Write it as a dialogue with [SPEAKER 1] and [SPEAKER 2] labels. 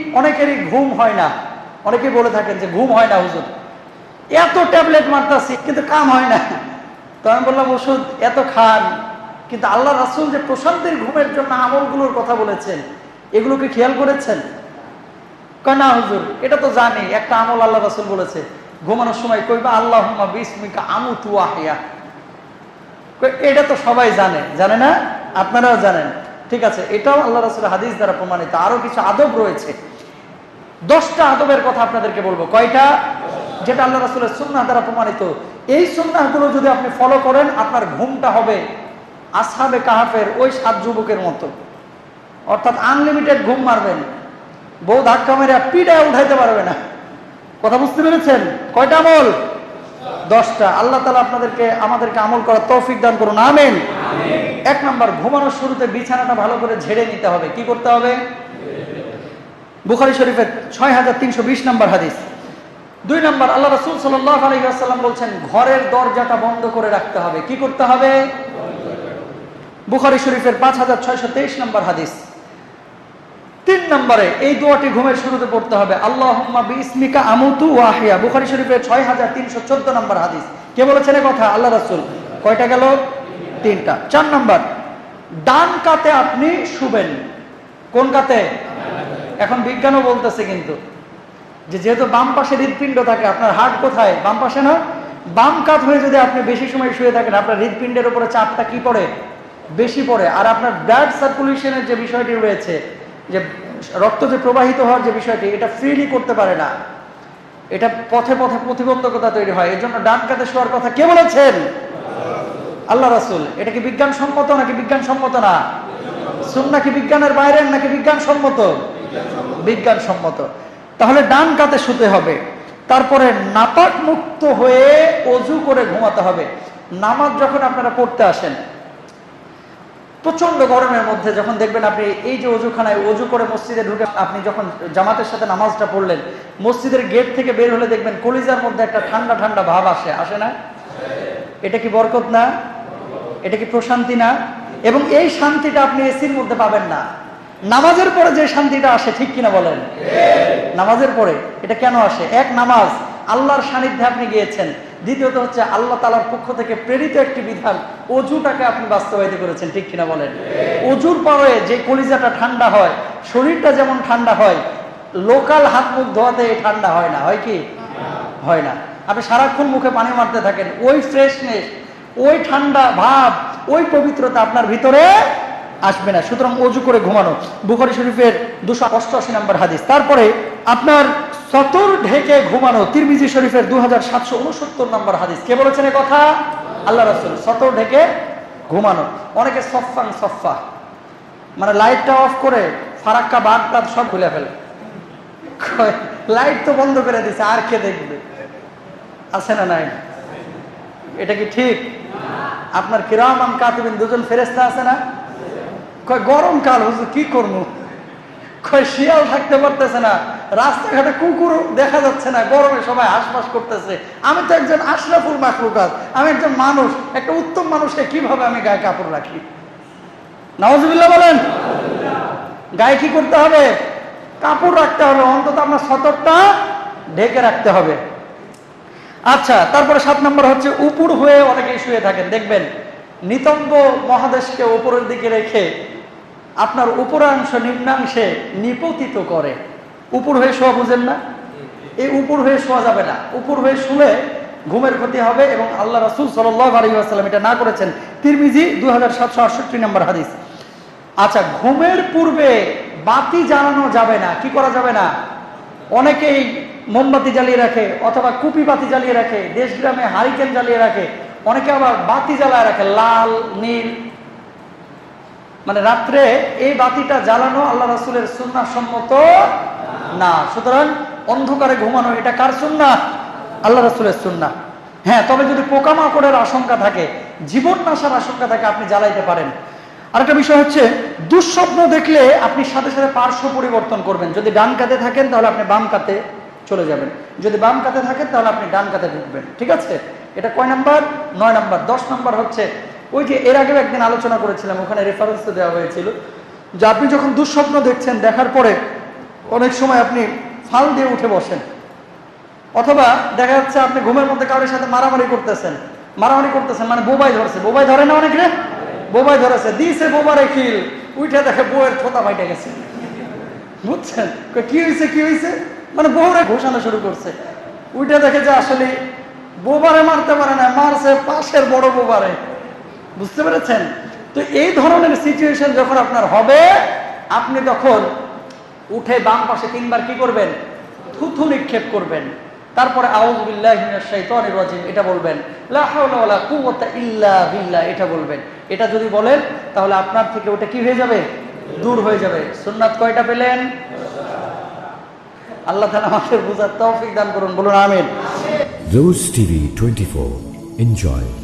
[SPEAKER 1] অনেকেরই ঘুম হয় না। অনেকে বলে থাকেন যে ঘুম হয় না হুজুর। এত ট্যাবলেট মারতাছি, কিন্তু কাম হয় না। তো আমি বললাম, ওষুধ এত খান। কিন্তু আল্লাহ রাসুল যে প্রশান্তির ঘুমের জন্য আমলগুলোর কথা বলেছেন এগুলোকে খেয়াল করেছেন? না হুজুর, এটা তো জানি। একটা আমল আল্লাহ রাসুল বলেছে, ঘুমানোর সময় কইবা আল্লাহ বিসমিকা আমু তু আহিয়া এটা তো সবাই জানে। জানে না? আপনারাও জানেন। ঠিক আছে, এটাও আল্লাহ রাসুল হাদিস দ্বারা প্রমাণিত। আরও কিছু আদব রয়েছে। দশটা আদবের কথা আপনাদেরকে বলব। কয়টা? যেটা আল্লাহ রাসুলের সুন্নাহ দ্বারা প্রমাণিত। এই সুন্নাহগুলো যদি আপনি ফলো করেন, আপনার ঘুমটা হবে আসহাবে কাহাফের ওই সাত যুবকের মতো। অর্থাৎ আনলিমিটেড ঘুম মারবেন। বউ ধাক্কা মেরে পিড়ায় উঠাইতে পারবে না। কথা বুঝতে পেরেছেন? কয়টা আমল? দশটা। আল্লাহ তালা আপনাদেরকে আমাদেরকে আমল করার তৌফিক দান করুন। আমেন। এক নম্বর ঘুমানোর শুরুতে বিছানাটা ভালো করে ঝেড়ে নিতে হবে। কি করতে হবে? বুখারি শরীফের ছয় হাজার তিনশো বিশ নম্বর হাদিস। দুই নম্বর আল্লাহ রসুল সাল্লাহ আলহিহাসাল্লাম বলছেন ঘরের দরজাটা বন্ধ করে রাখতে হবে। কি করতে হবে। বুখারি শরীফের পাঁচ হাজার ছয়শো তেইশ নম্বর হাদিস। তিন নম্বরে এই দোয়াটি ঘুমের শুরুতে পড়তে হবে। আল্লাহ ইসমিকা আমুতু ওয়াহিয়া। বুখারি শরীফের ছয় হাজার তিনশো চোদ্দ নম্বর হাদিস। কে বলেছেন কথা? আল্লাহ রাসুল। কয়টা গেল? তিনটা। চার নম্বর, ডান কাতে আপনি শুবেন। কোন কাতে? এখন বিজ্ঞানও বলতেছে কিন্তু যে যেহেতু বাম পাশে হৃদপিণ্ড থাকে, আপনার হার্ট কোথায়? বাম পাশে না? বাম কাত হয়ে যদি আপনি বেশি সময় শুয়ে থাকেন, আপনার হৃদপিণ্ডের উপরে চাপটা কি পড়ে? বেশি পড়ে। আর আপনার ব্লাড সার্কুলেশনের যে বিষয়টি রয়েছে যে রক্ত যে প্রবাহিত হওয়ার যে বিষয়টি, এটা ফ্রিলি করতে পারে না। এটা পথে পথে প্রতিবন্ধকতা তৈরি হয়। এর জন্য ডান কাতে শোয়ার কথা কে বলেছেন? আল্লাহ রাসুল। এটা কি বিজ্ঞান সম্মত নাকি বিজ্ঞান সম্মত না? শুন নাকি বিজ্ঞানের বাইরের নাকি বিজ্ঞান সম্মত বিজ্ঞান সম্মত তাহলে ডান কাতে শুতে হবে। তারপরে নাপাক মুক্ত হয়ে অজু করে ঘুমাতে হবে। নামাজ যখন আপনারা পড়তে আসেন প্রচণ্ড গরমের মধ্যে যখন দেখবেন আপনি এই যে অজুখানায় অজু করে মসজিদে ঢুকে আপনি যখন জামাতের সাথে নামাজটা পড়লেন, মসজিদের গেট থেকে বের হলে দেখবেন কলিজার মধ্যে একটা ঠান্ডা ঠান্ডা ভাব আসে। আসে না? এটা কি বরকত না? এটা কি প্রশান্তি না? এবং এই শান্তিটা আপনি এসির মধ্যে পাবেন না। নামাজের পরে যে শান্তিটা আসে, ঠিক কিনা বলেন? নামাজের পরে এটা কেন আসে? এক নামাজ আল্লাহর সান্নিধ্যে আপনি গিয়েছেন। দ্বিতীয়ত হচ্ছে আল্লাহ তালার পক্ষ থেকে প্রেরিত একটি বিধান, অজুটাকে আপনি বাস্তবায়িত করেছেন, ঠিক কিনা বলেন? অজুর পরে যে কলিজাটা ঠান্ডা হয়, শরীরটা যেমন ঠান্ডা হয়, লোকাল হাত মুখ ধোয়াতে ঠান্ডা হয় না, হয় কি? হয় না। আপনি সারাক্ষণ মুখে পানি মারতে থাকেন, ওই ফ্রেশনেস, ওই ঠান্ডা ভাব, ওই পবিত্রতা আপনার ভিতরে আসবে না। সুতরাং অজু করে ঘুমানো। বুখারি শরীফের দুশো অষ্টআশি নম্বর হাদিস। তারপরে আপনার সতর ঢেকে ঘুমানো তিরমিজি শরীফের দু হাজার সাতশো উনসত্তর নম্বর হাদিস। কে বলেছেন কথা? আল্লাহ রাসুল। সতর ঢেকে ঘুমানো। অনেকে সফাং সফা মানে লাইটটা অফ করে ফারাক্কা বাদ টাদ সব খুলে ফেলে। লাইট তো বন্ধ করে দিছে, আর কে দেখবে? আছে না নাই? এটা কি ঠিক? আপনার কিরামান কাতিবিন, দুজন ফেরেস্তা আছে না? কয় গরমকাল হুজুর, কি করব? শিয়াল থাকতে পারতেছে না। রাস্তাঘাটে কুকুর দেখা যাচ্ছে না, গরমে সবাই হাসপাস করতেছে। আমি তো একজন আশরাফুল মাকলুকাত আমি একজন মানুষ, একটা উত্তম মানুষকে কীভাবে আমি গায়ে কাপড় রাখি? নওয়াজুবিল্লাহ বলেন। গায়ে কি করতে হবে? কাপড় রাখতে হবে, অন্তত আপনার সতরটা ঢেকে রাখতে হবে। আচ্ছা তারপরে সাত নম্বর হচ্ছে উপর হয়ে অনেকেই শুয়ে থাকেন। দেখবেন, নিতম্ব মহাদেশকে উপরের দিকে রেখে আপনার উপরাংশ নিম্নাংশে নিপতিত করে। উপর হয়ে শোয়া বুঝেন না? এই উপর হয়ে শোয়া যাবে না। উপর হয়ে শুলে ঘুমের ক্ষতি হবে এবং আল্লাহ রাসুল সাল্লাম এটা না করেছেন। তিরমিজি দু হাজার সাতশো আটষট্টি নম্বর হাদিস। আচ্ছা ঘুমের পূর্বে বাতি জ্বালানো যাবে না, কি করা যাবে না? অনেকেই মোমবাতি জ্বালিয়ে রাখে অথবা কুপি বাতি জ্বালিয়ে রাখে দেশ গ্রামে হারিকেন জ্বালিয়ে রাখে, অনেকে আবার বাতি জ্বালায় রাখে, লাল, নীল। মানে রাত্রে এই বাতিটা জ্বালানো আল্লাহ রাসুলের সুন্না সম্মত না। সুতরাং অন্ধকারে ঘুমানো, এটা কার সুন্না আল্লাহ রাসুলের সুন্না হ্যাঁ তবে যদি পোকামাকড়ের আশঙ্কা থাকে, জীবন নাশার আশঙ্কা থাকে, আপনি জ্বালাইতে পারেন। আরেকটা বিষয় হচ্ছে, দুঃস্বপ্ন দেখলে আপনি সাথে সাথে পার্শ্ব পরিবর্তন করবেন। যদি ডান কাতে থাকেন, তাহলে আপনি বাম কাতে চলে যাবেন। যদি বাম কাতে থাকেন, তাহলে আপনি ডান কাতে ঢুকবেন। ঠিক আছে? এটা কয় নাম্বার? নয় নাম্বার। দশ নাম্বার হচ্ছে ওই যে এর আগেও একদিন আলোচনা করেছিলাম, ওখানে রেফারেন্স দেওয়া হয়েছিল, যে আপনি যখন দুঃস্বপ্ন দেখছেন, দেখার পরে অনেক সময় আপনি ফাল দিয়ে উঠে বসেন। অথবা দেখা যাচ্ছে আপনি ঘুমের মধ্যে কারোর সাথে মারামারি করতেছেন মারামারি করতেছেন মানে বোবাই ধরছে। বোবাই ধরে না অনেক? রে বোবাই ধরেছে। দিয়েছে বোবারে খিল উঠে দেখে বউয়ের থোতা বাইটে গেছে। বুঝছেন? কি হয়েছে কি হয়েছে মানে বউরে ঘোষণা শুরু করছে। উঠে দেখে যে আসলে বোবারে মারতে পারে না, মারছে পাশের বড় বোবারে। বুঝতে পেরেছেন? তো এই ধরনের সিচুয়েশন যখন আপনার হবে, আপনি তখন উঠে বাম পাশে তিনবার কি করবেন? থুথু নিক্ষেপ করবেন। তারপরে রাজিম, এটা বলবেন। ইল্লা বিল্লাহ, এটা বলবেন। এটা যদি বলেন, তাহলে আপনার থেকে ওটা কি হয়ে যাবে? দূর হয়ে যাবে। সুন্নাত কয়টা পেলেন? আল্লাহ তাআলা আমাদের বুঝার তৌফিক দান করুন। বলুন, আমিন।
[SPEAKER 2] Rose TV 24. Enjoy